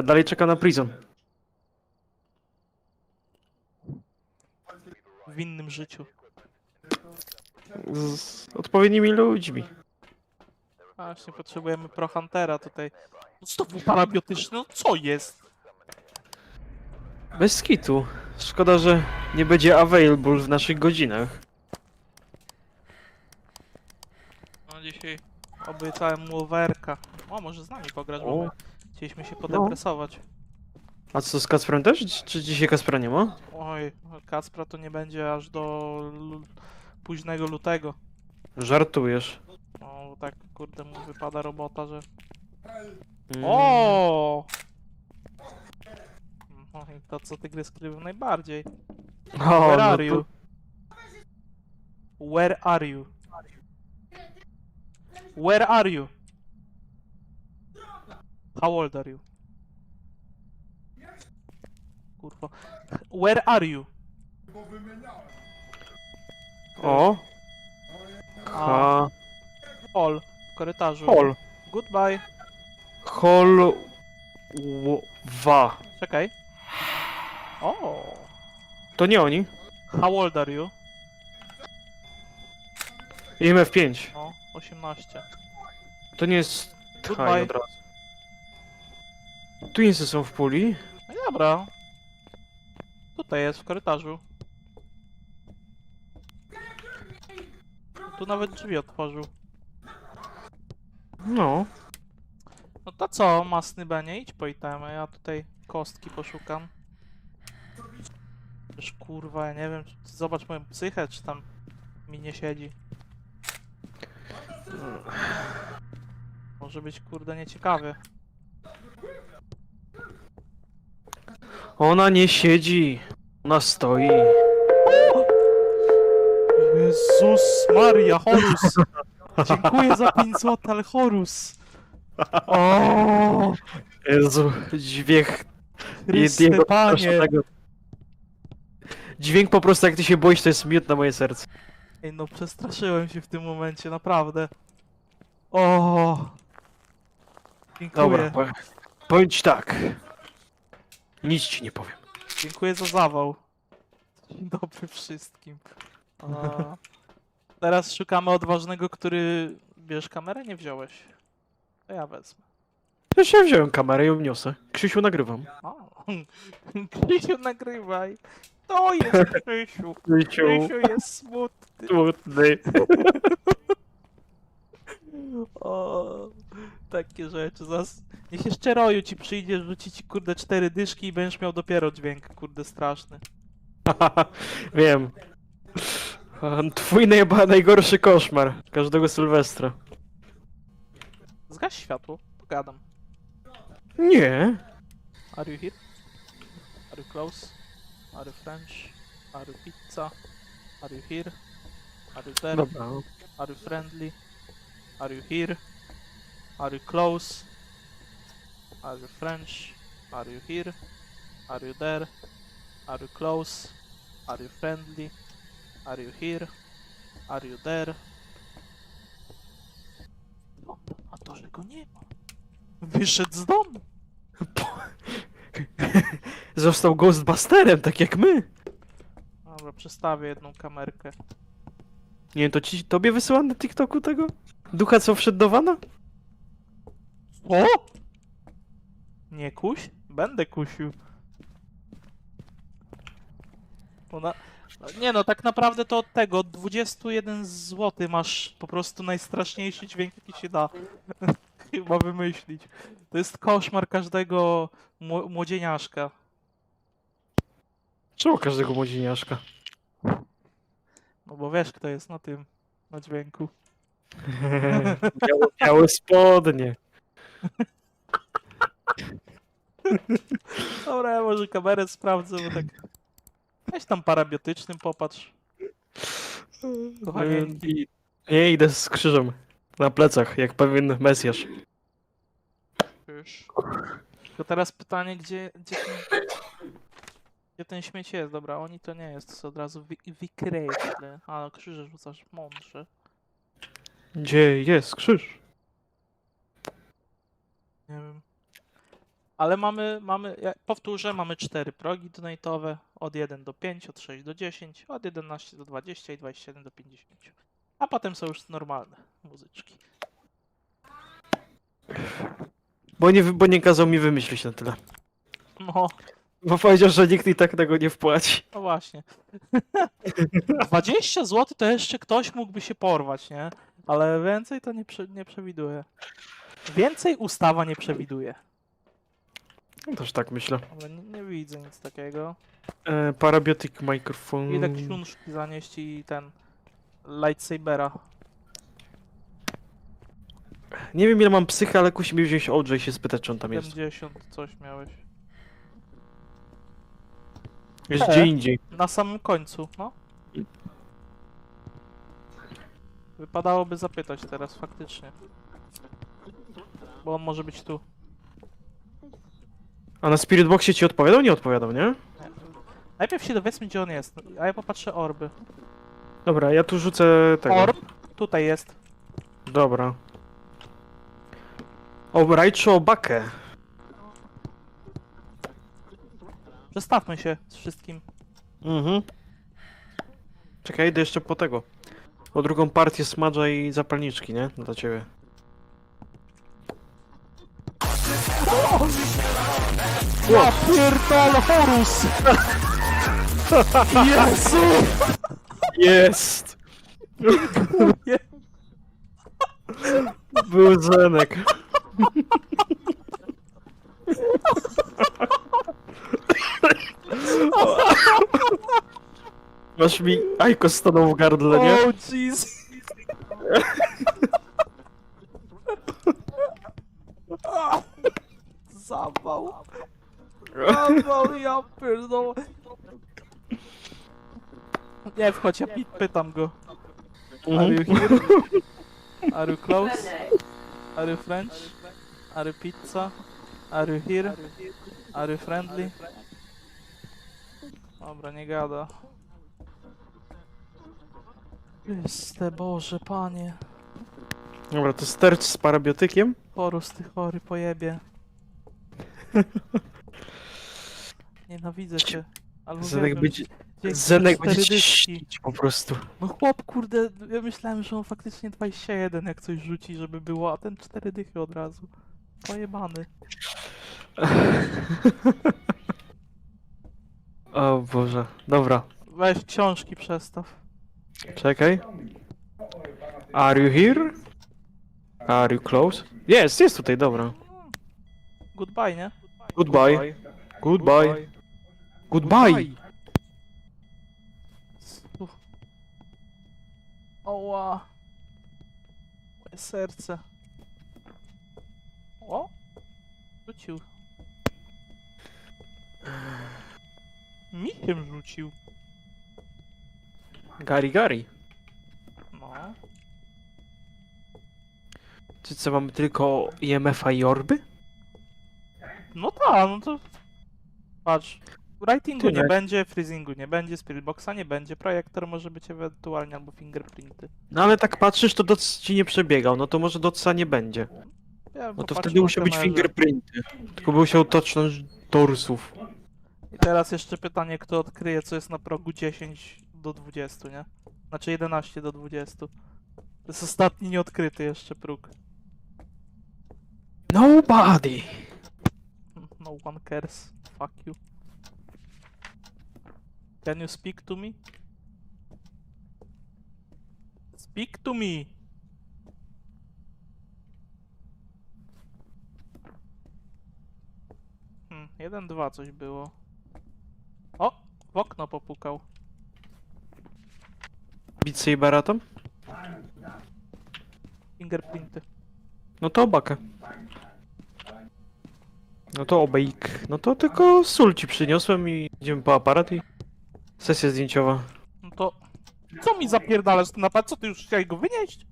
Ja dalej czekam na Prison. W innym życiu. Z odpowiednimi ludźmi. Właśnie, potrzebujemy Pro Huntera tutaj. No znowu parabiotyczny, no co jest? Bez skitu. Szkoda, że nie będzie available w naszych godzinach. No dzisiaj obiecałem mu overka. O, może z nami pograć, bo O. my chcieliśmy się podepresować. A co z Kasprem też? Czy- Czy dzisiaj Kaspra nie ma? Oj, Kacpra to nie będzie aż do lu- późnego lutego. Żartujesz. No tak, kurde, mu wypada robota, że... Mm. O! No i to co tygry skrywa najbardziej. O, Where no are to- you? Where are you? Where are you? How old are you? Kurwa. Where are you? O! A, Ha... hall. W korytarzu. Hol. Goodbye. Hol... Wa. Czekaj. O. To nie oni. How old are you? IMF 5. O, 18. To nie jest... Goodbye. Tchaj od razu. Tu insy są w puli. No dobra. Tutaj jest, w korytarzu. Tu nawet drzwi otworzył. No. No to co, masny Benie, idź po itemy, ja tutaj kostki poszukam. Też kurwa, ja nie wiem, czy- zobacz moją psychę, czy tam mi nie siedzi. Może być kurde nieciekawy. Ona nie siedzi. Ona stoi. Jezus Maria, Horus! Dziękuję za 5 zł, ale Horus! O, Jezu, dźwięk Chryste Panie! strasznego. Dźwięk po prostu jak ty się boisz, to jest miód na moje serce. Ej, no przestraszyłem się w tym momencie, naprawdę. O. Dziękuję. Dobra, po, powiem ci tak. Nic ci nie powiem. Dziękuję za zawał. Dzień dobry wszystkim. A, teraz szukamy odważnego, który... Bierz kamerę? Nie wziąłeś. To ja wezmę. Ja się wziąłem kamerę i ją niosę. Krzysiu nagrywam. O. Krzysiu, nagrywaj. To jest Krzysiu. Krzysiu, Krzysiu jest smutny. smutny. O, takie rzeczy. Zas... Niech jeszcze roju ci przyjdzie, rzuci ci kurde cztery dyszki i będziesz miał dopiero dźwięk, kurde straszny. Wiem. Twój najba, najgorszy koszmar. Każdego Sylwestra. Zgaś światło, pogadam. Nie. Are you here? Are you close? Are you French? Are you pizza? Are you here? Are you there? Dobra. Are you friendly? Are you here? Are you close? Are you French? Are you here? Are you there? Are you close? Are you friendly? Are you here? Are you there? No, a to, że go nie ma. Wyszedł z domu. Został Ghostbusterem, tak jak my. Dobra, przestawię jedną kamerkę. Nie wiem, to ci, tobie wysyłam na TikToku tego? Ducha, co wszedł do wana? O! Nie kuś? Będę kusił. Ona... Nie no, tak naprawdę to od tego, od 21 zł masz po prostu najstraszniejszy dźwięk, jaki się da. Chyba wymyślić. To jest koszmar każdego mło- młodzieniaszka. Czemu każdego młodzieniaszka? No bo wiesz kto jest na tym, na dźwięku. białe, białe spodnie. Dobra, ja może kamerę sprawdzę, bo tak... Weź tam parabiotycznym popatrz. Kochanie. I- idę z krzyżem. Na plecach, jak pewien mesjasz. Już. Tylko teraz pytanie, gdzie, gdzie, ten, gdzie ten śmieć jest? Dobra, oni to nie jest, to sobie od razu wy, wykreślę. A, no krzyże rzucasz mądrze. Gdzie jest krzyż? Nie wiem. Ale mamy, mamy, ja powtórzę, mamy cztery progi donate'owe, od 1 do 5, od 6 do 10, od 11 do 20 i 27 do 50. A potem są już normalne muzyczki. Bo nie, bo nie kazał mi wymyślić na tyle. No, Bo powiedział, że nikt i tak tego nie wpłaci. no właśnie. 20 zł to jeszcze ktoś mógłby się porwać, nie? Ale więcej to nie, prze, nie przewiduje. Więcej ustawa nie przewiduje. No Też tak myślę. Ale nie, nie widzę nic takiego. E, parabiotic microphone. Idę książki zanieść i ten lightsabera. Nie wiem ile mam psychy, ale kusi mi wziąć OJ i się spytać, czy on tam jest. 70 coś miałeś. Jest E. gdzie indziej. Na samym końcu, no. Wypadałoby zapytać teraz faktycznie. Bo on może być tu. A na Spirit Boxie ci odpowiadał? Nie odpowiadał, nie? Najpierw się dowiedzmy gdzie on jest, a ja popatrzę orby. Dobra, ja tu rzucę tego. Orb? Tutaj jest. Dobra. O, Raichu Obakę. Przestawmy się z wszystkim. Mhm. Czekaj, idę jeszcze po tego. Po drugą partię smadża i zapalniczki, nie? Dla ciebie. Ja pierdolę Horus! Jezu! Jest! Był Zenek. Masz mi Ajko stanął w gardle, nie? Oh jeez! Zawał. Zawał, ja pierdolę. Nie wchodź, ja pi- pytam go. Are you Mhm. here? Are you close? Are you French? Are you pizza? Are you here? Are you friendly? Dobra, nie gada. Chryste Boże, panie. Dobra, to stercz z parabiotykiem. Porus ty chory pojebie. Nienawidzę cię. Albo Zenek będzie, cię. Zenek będzie ścić po prostu. No chłop, kurde, ja myślałem, że on faktycznie 21 jak coś rzuci, żeby było, a ten 4 dychy od razu. Pojebany. O Boże. Dobra, Weź książki przestaw. czekaj. Are you here? Are you close? Jest, jest tutaj, dobra. Goodbye, nie? Goodbye. Goodbye. Goodbye. Uff. Oła. Moje serce. O? Rzucił. Michem rzucił. Gary Gary. No. Czy co, mamy tylko IMF-a i orby? No tak, no to... Patrz. Writingu nie nie. będzie, freezingu nie będzie, spiritboxa nie będzie, projektor może być ewentualnie albo fingerprinty. No ale tak patrzysz, to doc ci nie przebiegał, no to może doca nie będzie. Ja No to wtedy musiał być fingerprinty. Tylko by musiał toczność torsów. I teraz jeszcze pytanie, kto odkryje, co jest na progu 10 do 20, nie? Znaczy 11 do 20. To jest ostatni nieodkryty jeszcze próg. Nobody! No one cares. Fuck you. Can you speak to me? Speak to me! Hmm, jeden, dwa coś było. O! W okno popukał. Beat Sabera tam? Fingerprinty. No to obakę. No to obejk. No to tylko sól ci przyniosłem i idziemy po aparat i... Sesja zdjęciowa. No to... Co mi zapierdalasz ten napad? Co ty już chciałeś go wynieść?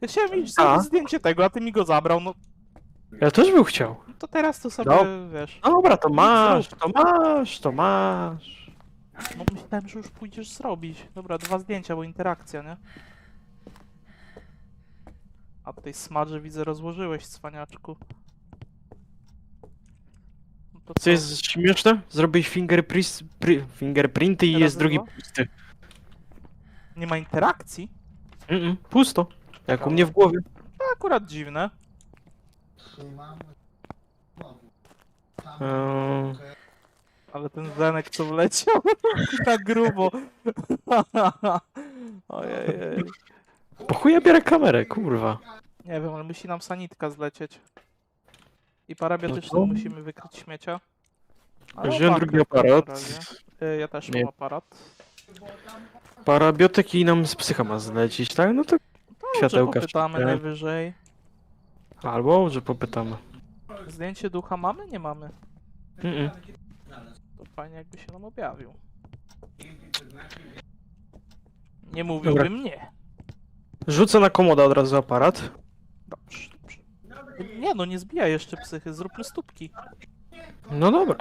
Ja chciałem A? zrobić zdjęcie tego, a ty mi go zabrał, no, Ja też bym chciał. no to teraz to sobie, No. wiesz... Dobra, to masz, to masz, to masz. No myślałem, że już pójdziesz zrobić. Dobra, dwa zdjęcia, bo interakcja, nie? A tej smadże widzę rozłożyłeś, cwaniaczku. To Co jest śmieszne? Zrobić fingerprint, pri, fingerprinty i Teraz jest drugi było? pusty. Nie ma interakcji? Mm -mm, pusto. Jak u mnie w głowie. To akurat dziwne. Eee, Ale ten Zenek co wleciał tak grubo. Ojej. po chuj ja biorę kamerę, kurwa. Nie wiem, ale musi nam sanitka zlecieć. I parabiotyczną No musimy wykryć śmiecia. Ale Wziąłem opakę drugi w aparat. razie. Y, Ja też Nie. mam aparat. Parabiotyki nam z psycha ma zlecić, tak? No to Dobrze, Światełka popytamy wciśnę. najwyżej. albo, że popytamy. Zdjęcie ducha mamy? Nie mamy. Mm -mm. To fajnie jakby się nam objawił. Nie mówiłbym nie. Rzucę na komoda od razu aparat. Nie no, nie zbijaj jeszcze psychy, zróbmy stópki. No dobra.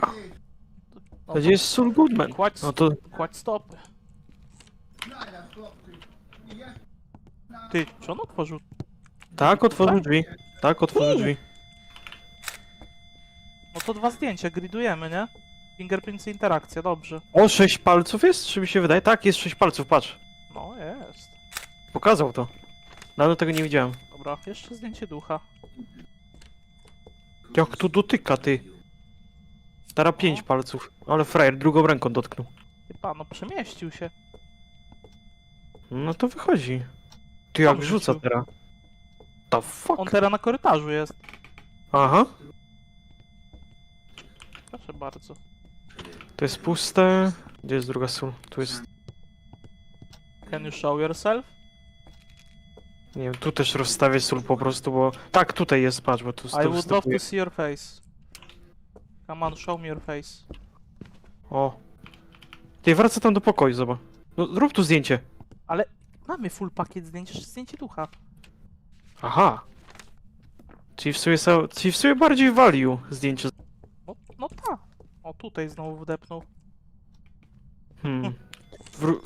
To gdzie jest Saul Goodman? Kładź, No to kładź stopy. Ty, czy on otworzył? tak, otworzył drzwi. Tak, otworzył drzwi. No to dwa zdjęcia, gridujemy, nie? Fingerprints i interakcja, dobrze. O, sześć palców jest? Czy mi się wydaje? Tak, jest sześć palców, patrz. No jest. Pokazał to. Dawno tego nie widziałem. Dobra, jeszcze zdjęcie ducha. Jak to dotyka, ty? Teraz pięć No. palców. Ale frajer drugą ręką dotknął. Chyba, no przemieścił się. No to wychodzi. Ty jak Tam rzuca teraz? The fuck? On teraz na korytarzu jest. Aha. Proszę bardzo. To jest puste. Gdzie jest druga sól? Tu jest... Can you show yourself? Nie wiem, tu też rozstawię sól po prostu, bo... Tak, tutaj jest, patrz, bo tu I would love to see your face. Come on, show me your face. O. Ty, wraca tam do pokoju, zobacz. No, zrób tu zdjęcie. Mamy full pakiet zdjęć, jeszcze zdjęcie ducha. Aha. Czyli w sumie, czyli w sumie bardziej value zdjęcie. No, no tak. O, tutaj znowu wdepnął. Hmm. Wró-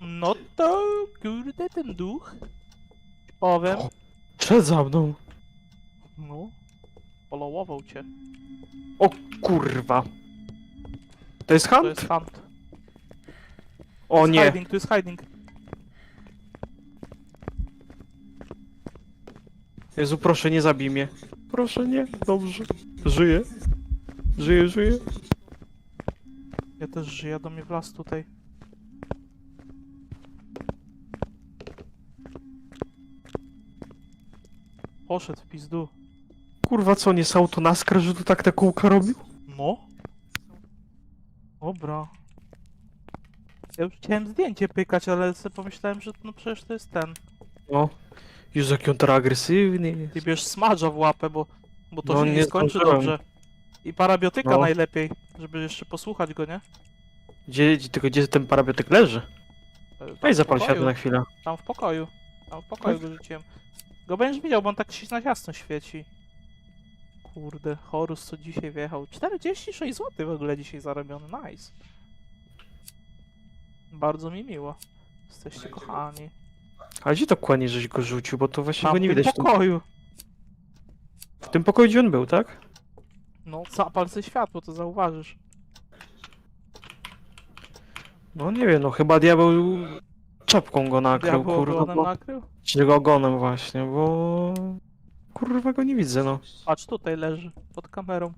No to, kurde, ten duch. Powiem. Przed za mną. No. Polowował cię. O kurwa. To jest To hunt? jest hunt. O To jest nie. Hiding, to jest hiding. Jezu, proszę nie zabij mnie. Proszę nie. Dobrze. Żyję. Żyję, żyję. Ja też żyję, do mnie wlazł tutaj. Poszedł w pizdu. Kurwa, co, nie jest autonaskar, że tu tak te kółka robił? No. Dobra. Ja już chciałem zdjęcie pykać, ale sobie pomyślałem, że no przecież to jest ten. No. Jezu, jaki on teraz agresywny jest. Ty bierz smadża w łapę, bo, bo to No, się nie, nie skończy zdążyłem. dobrze. I parabiotyka No. najlepiej, żeby jeszcze posłuchać go, nie? Gdzie, gdzie, tylko gdzie ten parabiotyk leży? E, tam Weź w zapal pokoju. światło na chwilę. Tam w pokoju. Tam w pokoju go rzuciłem. Go będziesz widział, bo on tak się na jasno świeci. Kurde, Horus co dzisiaj wjechał. 46 zł w ogóle dzisiaj zarobiony, nice. Bardzo mi miło. Jesteście kochani. Ale gdzie to kłanie, żeś go rzucił, bo to właśnie go nie widać. W tym, pokoju. w tym pokoju, gdzie on był, tak? No, zapal sobie światło, to zauważysz. No nie wiem, no chyba diabeł czapką go nakrył, Diabeł kurwa. ogonem Bo... nakrył? Czy go ogonem właśnie, bo... Kurwa go nie widzę, no. Patrz, tutaj leży, pod kamerą.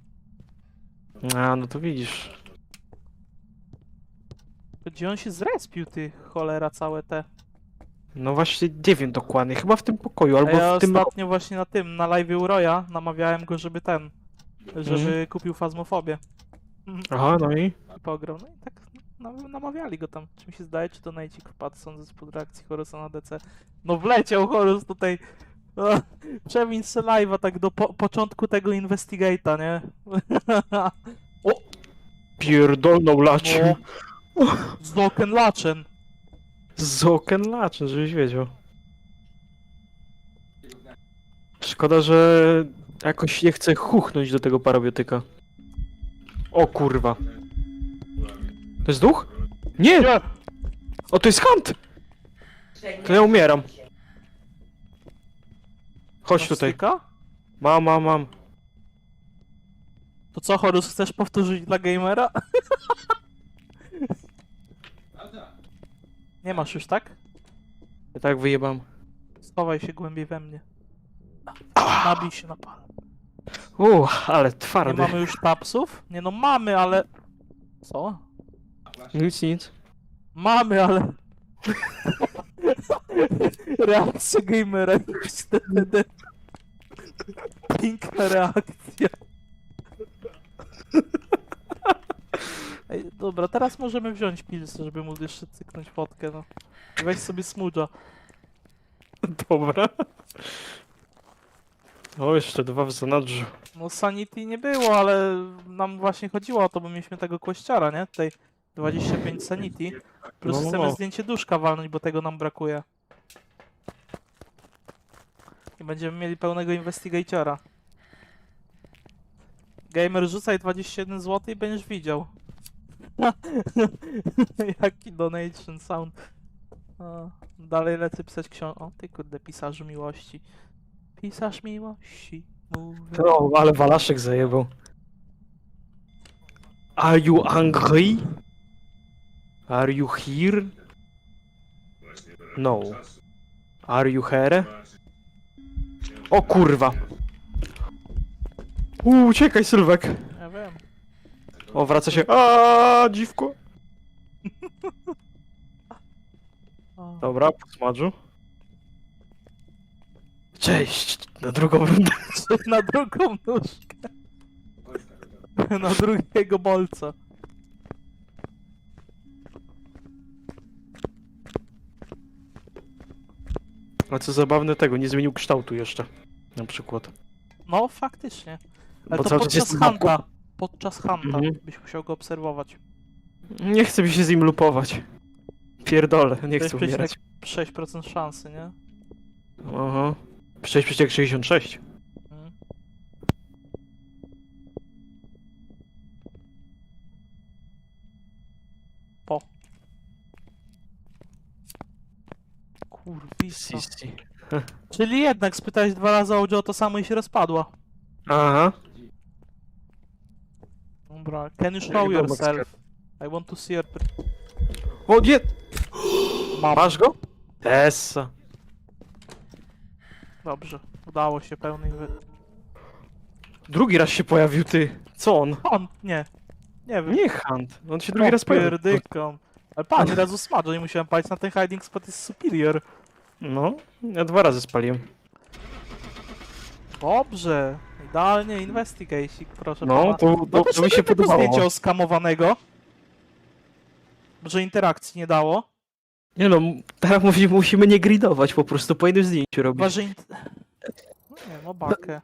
A, no to widzisz. Gdzie on się zrespił, ty cholera całe te. No właśnie nie wiem dokładnie, chyba w tym pokoju, A albo ja w tym... ostatnio właśnie na tym, na live Uroya namawiałem go, żeby ten, żeby Mhm. kupił fazmofobię. Aha, no i? Pograł. No i tak namawiali go tam. Czy mi się zdaje, czy to Nejcik wpadł, sądzę, z pod reakcji Horusa na DC. No wleciał Horus tutaj. O, Przemiń se live'a tak do po początku tego Investigate'a, nie? Pierdolną laczem. No. Z Oken Lachen. Z oken laczem, żebyś wiedział. Szkoda, że jakoś nie chcę chuchnąć do tego parabiotyka. O kurwa. To jest duch? Nie! O, to jest hunt! To ja umieram. Chodź tutaj. styka? Mam, mam, mam. To co, Horus, chcesz powtórzyć dla gamera? Nie masz już, tak? Ja tak wyjebam. Schowaj się głębiej we mnie. Nabij się na pal. Uuu, ale Nie twardy. mamy już tapsów? Nie no, mamy, ale... Co? Nic, nic. Mamy, ale... Reakcja gamera już wtedy. Piękna reakcja. Ej, dobra, teraz możemy wziąć pilsy, żeby móc jeszcze cyknąć fotkę, no. Weź sobie smudża. Dobra. O, jeszcze dwa w zanadrzu. No Sanity nie było, ale nam właśnie chodziło o to, bo mieliśmy tego kościara, nie? Tutaj 25 Sanity. Plus No, no, chcemy no. zdjęcie duszka walnąć, bo tego nam brakuje. I będziemy mieli pełnego investigatora. Gamer, rzucaj 21 zł i będziesz widział. Jaki donation sound. O, dalej lecę pisać książkę. O, ty kurde, pisarzu miłości. Pisarz miłości. Mówię. O, ale Walaszek zajebał. Are you angry? Are you here? No. Are you here? O kurwa. Uuu, uciekaj Sylwek. Ja wiem. O, wraca się. A, dziwko. O. Dobra, po smadżu. Cześć, na drugą rundę. na drugą nóżkę. na drugiego bolca. A co zabawne tego, nie zmienił kształtu jeszcze. Na przykład. No, faktycznie. Ale Bo to cały czas podczas jest na boku. hanta. Podczas hanta Mhm. byś musiał go obserwować. Nie chcę mi się z nim lupować. Pierdolę, nie To jest chcę umierać. 6% szansy, nie? Aha. 6,66. Mm. Po. Kurwisa. Sisi. Czyli jednak spytałeś dwa razy o to samo i się rozpadła. Aha. Dobra, can you show yourself? I want to see your... O nie! Mam. Masz go? Tessa. Dobrze, udało się pełny... Wy... Drugi raz się pojawił ty. Co on? On, nie. Nie wiem. Nie Hunt. On się drugi raz pojawił. Pierdykam. Ale pan, razu smadł, nie musiałem palić na ten hiding spot jest superior. No, ja dwa razy spaliłem. Dobrze. Idealnie investigate, proszę No, pana. to, to, to mi się tego podobało. zdjęcia oskamowanego. Że interakcji nie dało. Nie no, m- teraz musimy, musimy nie gridować, po prostu po jednym zdjęciu robić. Chyba, że int... No nie, no bakę.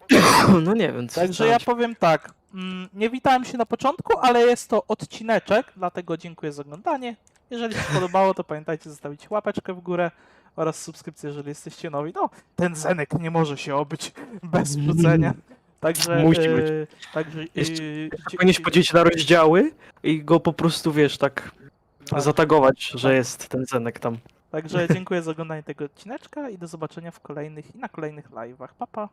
No nie wiem, co Także ja powiem tak. Mm, nie witałem się na początku, ale jest to odcineczek, dlatego dziękuję za oglądanie. Jeżeli się podobało, to pamiętajcie zostawić łapeczkę w górę oraz subskrypcję, jeżeli jesteście nowi. No, ten Zenek nie może się obyć bez wrzucenia. Także, Musi e, być. także Jeszcze e, dzie- Powinieneś dzie- podzielić na rozdziały i go po prostu, wiesz, tak Tak. zatagować, że jest ten zenek tam. Także dziękuję za oglądanie tego odcineczka i do zobaczenia w kolejnych i na kolejnych live'ach. Pa pa.